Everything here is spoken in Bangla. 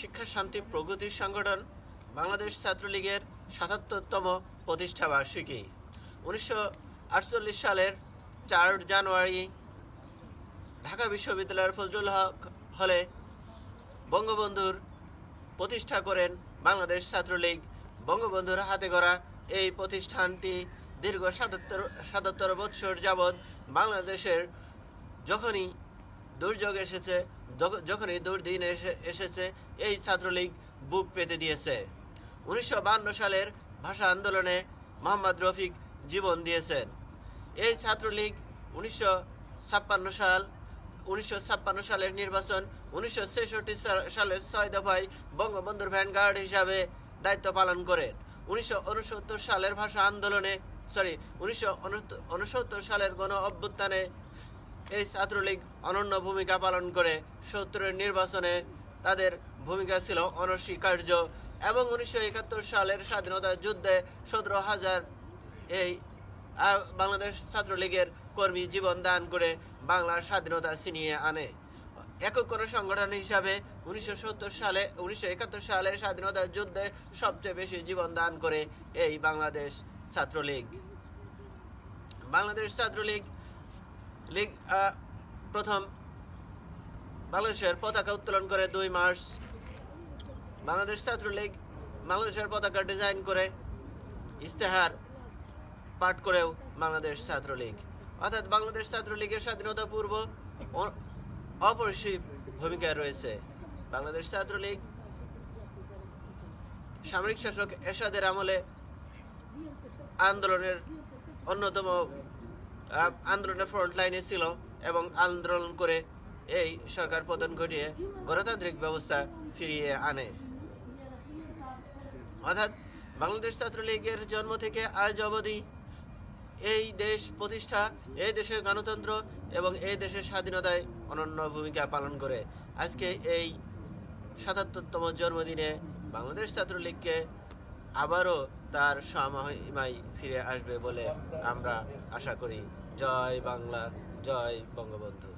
শিক্ষা, শান্তি, প্রগতির সংগঠন, বাংলাদেশ ছাত্রলীগের সাতাত্তরতম প্রতিষ্ঠা বার্ষিকী। উনিশশো আটচল্লিশ সালের চার জানুয়ারি ঢাকা বিশ্ববিদ্যালয়ের ফজলুল হক হলে বঙ্গবন্ধুর প্রতিষ্ঠা করেন বাংলাদেশ ছাত্রলীগ। বঙ্গবন্ধুর হাতে গড়া এই প্রতিষ্ঠানটি দীর্ঘ সাতাত্তর সাতাত্তর বৎসর যাবৎ বাংলাদেশের যখনই দুর্যোগ এসেছে, যখ- যখনই দুর্দিন এসে এসেছে, এই ছাত্রলীগ বুক পেতে দিয়েছে। উনিশশো সালের ভাষা আন্দোলনে মোহাম্মদ রফিক জীবন দিয়েছেন। এই ছাত্রলীগ উনিশশো ছাপ্পান্ন সাল উনিশশো ছাপ্পান্ন সালের নির্বাচন উনিশশো ছেষট্টি সালের ছয় দফায় বঙ্গবন্ধুর ভ্যানগার্ড হিসাবে দায়িত্ব পালন করে। উনিশশো উনসত্তর সালের ভাষা আন্দোলনে সরি উনিশশো উনসত্তর সালের গণ অভ্যুত্থানে এই ছাত্রলীগ অনন্য ভূমিকা পালন করে সত্তরের নির্বাচনে তাদের ভূমিকা ছিল অনস্বীকার্য এবং উনিশশো একাত্তর সালের স্বাধীনতা যুদ্ধে সতেরো হাজার এই বাংলাদেশ ছাত্রলীগের কর্মী জীবন দান করে বাংলার স্বাধীনতা ছিনিয়ে আনে। একক কোনো সংগঠন হিসাবে উনিশশো সত্তর সালে, উনিশশো একাত্তর সালে স্বাধীনতা যুদ্ধে সবচেয়ে বেশি জীবন দান করে এই বাংলাদেশ ছাত্রলীগ। বাংলাদেশ ছাত্রলীগ লীগ প্রথম বাংলাদেশের পতাকা উত্তোলন করে দুই মার্চ। বাংলাদেশ ছাত্রলীগ বাংলাদেশের পতাকা ডিজাইন করে ইস্তেহার পাঠ করেও বাংলাদেশ ছাত্রলীগ। অর্থাৎ বাংলাদেশ ছাত্রলীগের স্বাধীনতা পূর্ব অপরিসীম ভূমিকায় রয়েছে। বাংলাদেশ ছাত্রলীগ সামরিক শাসক এরশাদের আমলে আন্দোলনের অন্যতম আন্দোলনের ফ্রন্ট লাইনে ছিল এবং আন্দোলন করে এই সরকার পতন ঘটিয়ে গণতান্ত্রিক ব্যবস্থা ফিরিয়ে আনে। অর্থাৎ বাংলাদেশ ছাত্রলীগের জন্ম থেকে আজ অবধি এই দেশ প্রতিষ্ঠা, এই দেশের গণতন্ত্র এবং এই দেশের স্বাধীনতায় অনন্য ভূমিকা পালন করে। আজকে এই সাতাত্তরতম জন্মদিনে বাংলাদেশ ছাত্রলীগকে আবারও তার সমহিমায় ফিরে আসবে বলে আমরা আশা করি। জয় বাংলা জয় বঙ্গবন্ধু।